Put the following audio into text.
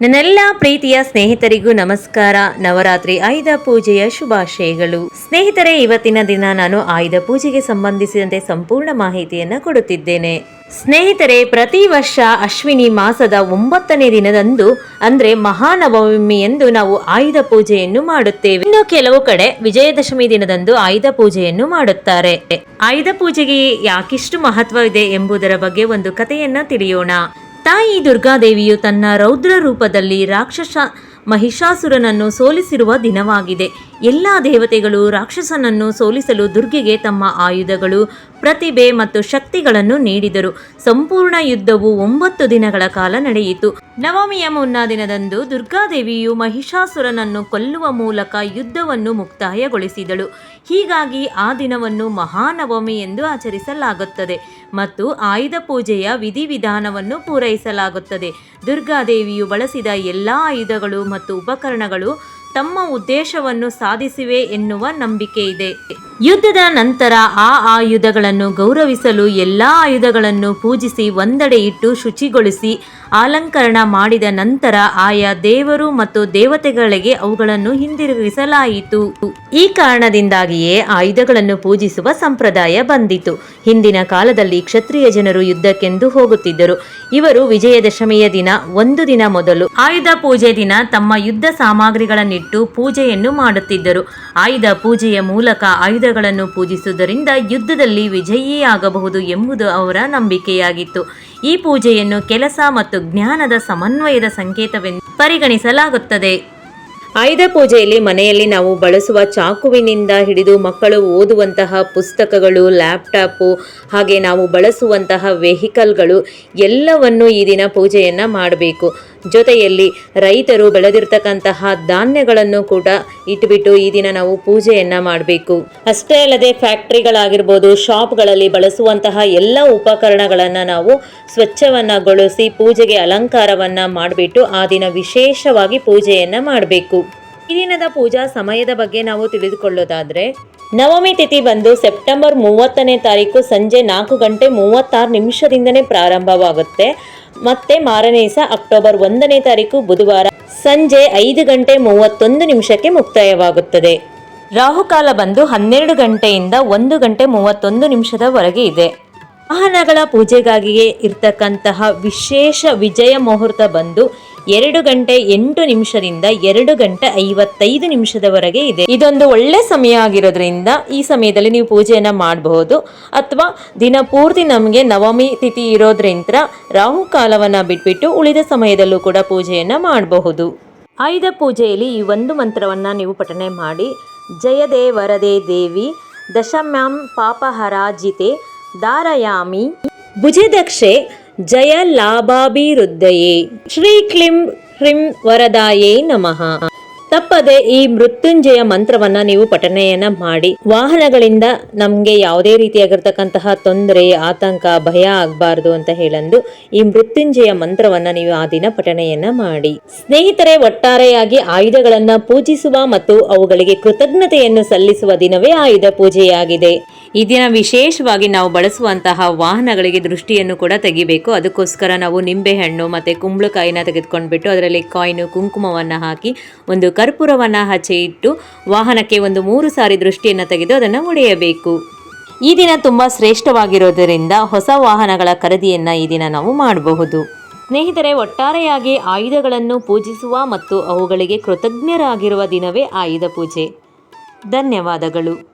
ನನ್ನೆಲ್ಲ ಪ್ರೀತಿಯ ಸ್ನೇಹಿತರಿಗೂ ನಮಸ್ಕಾರ. ನವರಾತ್ರಿ ಆಯುಧ ಪೂಜೆಯ ಶುಭಾಶಯಗಳು. ಸ್ನೇಹಿತರೆ, ಇವತ್ತಿನ ದಿನ ನಾನು ಆಯುಧ ಪೂಜೆಗೆ ಸಂಬಂಧಿಸಿದಂತೆ ಸಂಪೂರ್ಣ ಮಾಹಿತಿಯನ್ನ ಕೊಡುತ್ತಿದ್ದೇನೆ. ಸ್ನೇಹಿತರೆ, ಪ್ರತಿ ವರ್ಷ ಅಶ್ವಿನಿ ಮಾಸದ ಒಂಬತ್ತನೇ ದಿನದಂದು, ಅಂದ್ರೆ ಮಹಾನವಮಿ ಎಂದು ನಾವು ಆಯುಧ ಪೂಜೆಯನ್ನು ಮಾಡುತ್ತೇವೆ. ಇನ್ನು ಕೆಲವು ಕಡೆ ವಿಜಯದಶಮಿ ದಿನದಂದು ಆಯುಧ ಪೂಜೆಯನ್ನು ಮಾಡುತ್ತಾರೆ. ಆಯುಧ ಪೂಜೆಗೆ ಯಾಕಿಷ್ಟು ಮಹತ್ವವಿದೆ ಎಂಬುದರ ಬಗ್ಗೆ ಒಂದು ಕಥೆಯನ್ನ ತಿಳಿಯೋಣ. ತಾಯಿ ದುರ್ಗಾದೇವಿಯು ತನ್ನ ರೌದ್ರ ರೂಪದಲ್ಲಿ ರಾಕ್ಷಸ ಮಹಿಷಾಸುರನನ್ನು ಸೋಲಿಸಿರುವ ದಿನವಾಗಿದೆ. ಎಲ್ಲ ದೇವತೆಗಳು ರಾಕ್ಷಸನನ್ನು ಸೋಲಿಸಲು ದುರ್ಗೆಗೆ ತಮ್ಮ ಆಯುಧಗಳು, ಪ್ರತಿಭೆ ಮತ್ತು ಶಕ್ತಿಗಳನ್ನು ನೀಡಿದರು. ಸಂಪೂರ್ಣ ಯುದ್ಧವು ಒಂಬತ್ತು ದಿನಗಳ ಕಾಲ ನಡೆಯಿತು. ನವಮಿಯ ಮುನ್ನಾ ದಿನದಂದು ದುರ್ಗಾದೇವಿಯು ಮಹಿಷಾಸುರನನ್ನು ಕೊಲ್ಲುವ ಮೂಲಕ ಯುದ್ಧವನ್ನು ಮುಕ್ತಾಯಗೊಳಿಸಿದಳು. ಹೀಗಾಗಿ ಆ ದಿನವನ್ನು ಮಹಾನವಮಿ ಎಂದು ಆಚರಿಸಲಾಗುತ್ತದೆ ಮತ್ತು ಆಯುಧ ಪೂಜೆಯ ವಿಧಿವಿಧಾನವನ್ನು ಪೂರೈಸಲಾಗುತ್ತದೆ. ದುರ್ಗಾದೇವಿಯು ಬಳಸಿದ ಎಲ್ಲ ಆಯುಧಗಳು ಮತ್ತು ಉಪಕರಣಗಳು ತಮ್ಮ ಉದ್ದೇಶವನ್ನು ಸಾಧಿಸಿವೆ ಎನ್ನುವ ನಂಬಿಕೆ ಇದೆ ಯುದ್ಧದ ನಂತರ ಆ ಆಯುಧಗಳನ್ನು ಗೌರವಿಸಲು ಎಲ್ಲಾ ಆಯುಧಗಳನ್ನು ಪೂಜಿಸಿ, ಒಂದೆಡೆ ಇಟ್ಟು ಶುಚಿಗೊಳಿಸಿ ಅಲಂಕರಣ ಮಾಡಿದ ನಂತರ ಆಯಾ ದೇವರು ಮತ್ತು ದೇವತೆಗಳಿಗೆ ಅವುಗಳನ್ನು ಹಿಂದಿರುಗಿಸಲಾಯಿತು. ಈ ಕಾರಣದಿಂದಾಗಿಯೇ ಆಯುಧಗಳನ್ನು ಪೂಜಿಸುವ ಸಂಪ್ರದಾಯ ಬಂದಿತು. ಹಿಂದಿನ ಕಾಲದಲ್ಲಿ ಕ್ಷತ್ರಿಯ ಜನರು ಯುದ್ಧಕ್ಕೆಂದು ಹೋಗುತ್ತಿದ್ದರು. ಇವರು ವಿಜಯದಶಮಿಯ ದಿನ, ಒಂದು ದಿನ ಮೊದಲು ಆಯುಧ ಪೂಜೆ ದಿನ ತಮ್ಮ ಯುದ್ಧ ಸಾಮಗ್ರಿಗಳನ್ನಿಟ್ಟು ಪೂಜೆಯನ್ನು ಮಾಡುತ್ತಿದ್ದರು. ಆಯುಧ ಪೂಜೆಯ ಮೂಲಕ ಆಯುಧಗಳನ್ನು ಪೂಜಿಸುವುದರಿಂದ ಯುದ್ಧದಲ್ಲಿ ವಿಜಯಿಯಾಗಬಹುದು ಎಂಬುದು ಅವರ ನಂಬಿಕೆಯಾಗಿತ್ತು. ಈ ಪೂಜೆಯನ್ನು ಕೆಲಸ ಮತ್ತು ಜ್ಞಾನದ ಸಮನ್ವಯದ ಸಂಕೇತವೆಂದು ಪರಿಗಣಿಸಲಾಗುತ್ತದೆ. ಆಯುಧ ಪೂಜೆಯಲ್ಲಿ ಮನೆಯಲ್ಲಿ ನಾವು ಬಳಸುವ ಚಾಕುವಿನಿಂದ ಹಿಡಿದು ಮಕ್ಕಳು ಓದುವಂತಹ ಪುಸ್ತಕಗಳು, ಲ್ಯಾಪ್ಟಾಪು, ಹಾಗೆ ನಾವು ಬಳಸುವಂತಹ ವೆಹಿಕಲ್ಗಳು ಎಲ್ಲವನ್ನು ಈ ದಿನ ಪೂಜೆಯನ್ನು ಮಾಡಬೇಕು. ಜೊತೆಯಲ್ಲಿ ರೈತರು ಬೆಳೆದಿರ್ತಕ್ಕಂತಹ ಧಾನ್ಯಗಳನ್ನು ಕೂಡ ಇಟ್ಬಿಟ್ಟು ಈ ದಿನ ನಾವು ಪೂಜೆಯನ್ನು ಮಾಡಬೇಕು. ಅಷ್ಟೇ ಅಲ್ಲದೆ ಫ್ಯಾಕ್ಟ್ರಿಗಳಾಗಿರ್ಬೋದು, ಶಾಪ್ಗಳಲ್ಲಿ ಬಳಸುವಂತಹ ಎಲ್ಲ ಉಪಕರಣಗಳನ್ನು ನಾವು ಸ್ವಚ್ಛವನ್ನಗೊಳಿಸಿ ಪೂಜೆಗೆ ಅಲಂಕಾರವನ್ನು ಮಾಡಿಬಿಟ್ಟು ಆ ದಿನ ವಿಶೇಷವಾಗಿ ಪೂಜೆಯನ್ನು ಮಾಡಬೇಕು. ಈ ದಿನದ ಪೂಜಾ ಸಮಯದ ಬಗ್ಗೆ ನಾವು ತಿಳಿದುಕೊಳ್ಳೋದಾದ್ರೆ, ನವಮಿ ತಿಥಿ ಬಂದು ಸೆಪ್ಟೆಂಬರ್ ಮೂವತ್ತನೇ ತಾರೀಕು ಸಂಜೆ ನಾಲ್ಕು ಗಂಟೆ ಮೂವತ್ತಾರು ನಿಮಿಷದಿಂದನೇ ಪ್ರಾರಂಭವಾಗುತ್ತೆ. ಮತ್ತೆ ಮಾರನೇ ದಿವಸ ಅಕ್ಟೋಬರ್ ಒಂದನೇ ತಾರೀಕು ಬುಧವಾರ ಸಂಜೆ ಐದು ಗಂಟೆ ಮೂವತ್ತೊಂದು ನಿಮಿಷಕ್ಕೆ ಮುಕ್ತಾಯವಾಗುತ್ತದೆ. ರಾಹುಕಾಲ ಬಂದು ಹನ್ನೆರಡು ಗಂಟೆಯಿಂದ ಒಂದು ಗಂಟೆ ಮೂವತ್ತೊಂದು ನಿಮಿಷದವರೆಗೆ ಇದೆ. ವಾಹನಗಳ ಪೂಜೆಗಾಗಿಯೇ ಇರ್ತಕ್ಕಂತಹ ವಿಶೇಷ ವಿಜಯ ಮುಹೂರ್ತ ಬಂದು ಎರಡು ಗಂಟೆ ಎಂಟು ನಿಮಿಷದಿಂದ ಎರಡು ಗಂಟೆ ಐವತ್ತೈದು ನಿಮಿಷದವರೆಗೆ ಇದೆ. ಇದೊಂದು ಒಳ್ಳೆ ಸಮಯ ಆಗಿರೋದ್ರಿಂದ ಈ ಸಮಯದಲ್ಲಿ ನೀವು ಪೂಜೆಯನ್ನು ಮಾಡಬಹುದು. ಅಥವಾ ದಿನ ಪೂರ್ತಿ ನಮಗೆ ನವಮಿ ತಿಥಿ ಇರೋದ್ರಿಂದ ರಾಹುಕಾಲವನ್ನು ಬಿಟ್ಬಿಟ್ಟು ಉಳಿದ ಸಮಯದಲ್ಲೂ ಕೂಡ ಪೂಜೆಯನ್ನು ಮಾಡಬಹುದು. ಆಯುಧ ಪೂಜೆಯಲ್ಲಿ ಈ ಒಂದು ಮಂತ್ರವನ್ನು ನೀವು ಪಠನೆ ಮಾಡಿ, ಜಯದೇ ವರದೇ ದೇವಿ, ದಶಮ್ಯಾಂ ಪಾಪಹರಾಜಿತೆ ದಾರಯಾಮಿ. ಭುಜದಕ್ಷೆ ಜಯ ಲಾಭಾಭಿವೃದ್ಧಯೇ. ಶ್ರೀ ಕ್ಲಿಂ ಹ್ರಿಂ ವರದಾಯೇ ನಮಃ. ತಪ್ಪದೆ ಈ ಮೃತ್ಯುಂಜಯ ಮಂತ್ರವನ್ನ ನೀವು ಪಠನೆಯನ್ನ ಮಾಡಿ. ವಾಹನಗಳಿಂದ ನಮಗೆ ಯಾವುದೇ ರೀತಿಯಾಗಿರ್ತಕ್ಕಂತಹ ತೊಂದರೆ, ಆತಂಕ, ಭಯ ಆಗಬಾರ್ದು ಅಂತ ಹೇಳಂದು ಈ ಮೃತ್ಯುಂಜಯ ಮಂತ್ರವನ್ನ ನೀವು ಆ ದಿನ ಪಠನೆಯನ್ನ ಮಾಡಿ. ಸ್ನೇಹಿತರೆ, ಒಟ್ಟಾರೆಯಾಗಿ ಆಯುಧಗಳನ್ನ ಪೂಜಿಸುವ ಮತ್ತು ಅವುಗಳಿಗೆ ಕೃತಜ್ಞತೆಯನ್ನು ಸಲ್ಲಿಸುವ ದಿನವೇ ಆಯುಧ ಪೂಜೆಯಾಗಿದೆ. ಈ ದಿನ ವಿಶೇಷವಾಗಿ ನಾವು ಬಳಸುವಂತಹ ವಾಹನಗಳಿಗೆ ದೃಷ್ಟಿಯನ್ನು ಕೂಡ ತೆಗಿಬೇಕು. ಅದಕ್ಕೋಸ್ಕರ ನಾವು ನಿಂಬೆಹಣ್ಣು ಮತ್ತು ಕುಂಬಳಕಾಯಿನ ತೆಗೆದುಕೊಂಡ್ಬಿಟ್ಟು ಅದರಲ್ಲಿ ಕಾಯಿನು, ಕುಂಕುಮವನ್ನು ಹಾಕಿ ಒಂದು ಕರ್ಪೂರವನ್ನು ಹಚ್ಚಿ ಇಟ್ಟು ವಾಹನಕ್ಕೆ ಒಂದು ಮೂರು ಸಾರಿ ದೃಷ್ಟಿಯನ್ನು ತೆಗೆದು ಅದನ್ನು ಒಡೆಯಬೇಕು. ಈ ದಿನ ತುಂಬ ಶ್ರೇಷ್ಠವಾಗಿರೋದರಿಂದ ಹೊಸ ವಾಹನಗಳ ಖರೀದಿಯನ್ನು ಈ ದಿನ ನಾವು ಮಾಡಬಹುದು. ಸ್ನೇಹಿತರೆ, ಒಟ್ಟಾರೆಯಾಗಿ ಆಯುಧಗಳನ್ನು ಪೂಜಿಸುವ ಮತ್ತು ಅವುಗಳಿಗೆ ಕೃತಜ್ಞರಾಗಿರುವ ದಿನವೇ ಆಯುಧ ಪೂಜೆ. ಧನ್ಯವಾದಗಳು.